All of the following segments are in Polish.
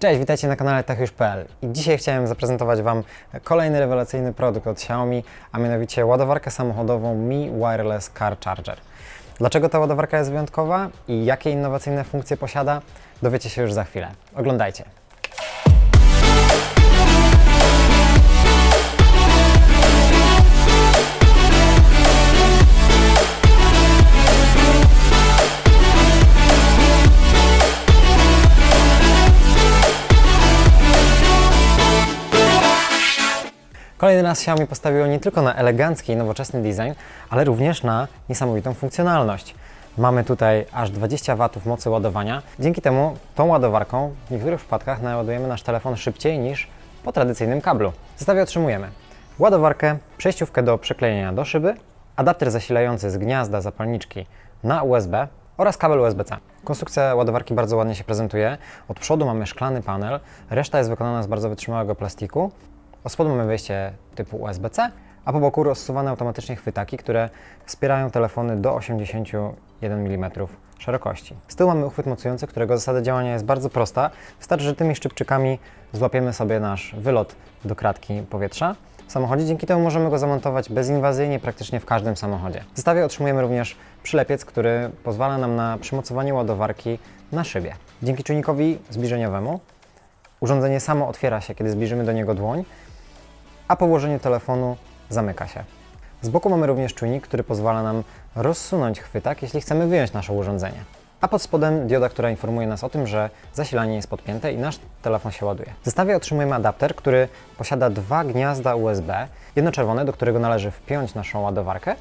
Cześć, witajcie na kanale techysz.pl i dzisiaj chciałem zaprezentować Wam kolejny rewelacyjny produkt od Xiaomi, a mianowicie ładowarkę samochodową Mi Wireless Car Charger. Dlaczego ta ładowarka jest wyjątkowa i jakie innowacyjne funkcje posiada, dowiecie się już za chwilę. Oglądajcie. Kolejny raz Xiaomi postawiło nie tylko na elegancki i nowoczesny design, ale również na niesamowitą funkcjonalność. Mamy tutaj aż 20 W mocy ładowania. Dzięki temu tą ładowarką w niektórych przypadkach naładujemy nasz telefon szybciej niż po tradycyjnym kablu. W zestawie otrzymujemy ładowarkę, przejściówkę do przyklejenia do szyby, adapter zasilający z gniazda zapalniczki na USB oraz kabel USB-C. Konstrukcja ładowarki bardzo ładnie się prezentuje. Od przodu mamy szklany panel, reszta jest wykonana z bardzo wytrzymałego plastiku. Od spodu mamy wejście typu USB-C, a po boku rozsuwane automatycznie chwytaki, które wspierają telefony do 81 mm szerokości. Z tyłu mamy uchwyt mocujący, którego zasada działania jest bardzo prosta. Wystarczy, że tymi szczypczykami złapiemy sobie nasz wylot do kratki powietrza w samochodzie. Dzięki temu możemy go zamontować bezinwazyjnie praktycznie w każdym samochodzie. W zestawie otrzymujemy również przylepiec, który pozwala nam na przymocowanie ładowarki na szybie. Dzięki czujnikowi zbliżeniowemu urządzenie samo otwiera się, kiedy zbliżymy do niego dłoń, a po włożeniu telefonu zamyka się. Z boku mamy również czujnik, który pozwala nam rozsunąć chwytak, jeśli chcemy wyjąć nasze urządzenie. A pod spodem dioda, która informuje nas o tym, że zasilanie jest podpięte i nasz telefon się ładuje. W zestawie otrzymujemy adapter, który posiada dwa gniazda USB, jedno czerwone, do którego należy wpiąć naszą ładowarkę,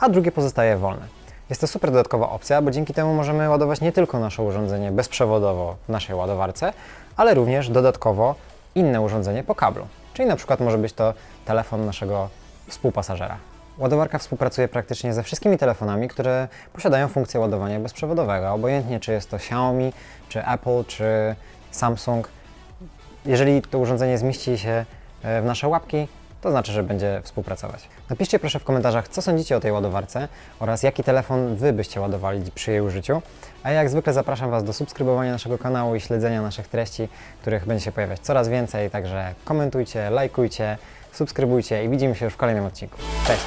a drugie pozostaje wolne. Jest to super dodatkowa opcja, bo dzięki temu możemy ładować nie tylko nasze urządzenie bezprzewodowo w naszej ładowarce, ale również dodatkowo inne urządzenie po kablu. Czyli na przykład może być to telefon naszego współpasażera. Ładowarka współpracuje praktycznie ze wszystkimi telefonami, które posiadają funkcję ładowania bezprzewodowego, obojętnie czy jest to Xiaomi, czy Apple, czy Samsung. Jeżeli to urządzenie zmieści się e, w nasze łapki, to znaczy, że będzie współpracować. Napiszcie proszę w komentarzach, co sądzicie o tej ładowarce oraz jaki telefon Wy byście ładowali przy jej użyciu. A ja jak zwykle zapraszam Was do subskrybowania naszego kanału i śledzenia naszych treści, których będzie się pojawiać coraz więcej. Także komentujcie, lajkujcie, subskrybujcie i widzimy się już w kolejnym odcinku. Cześć!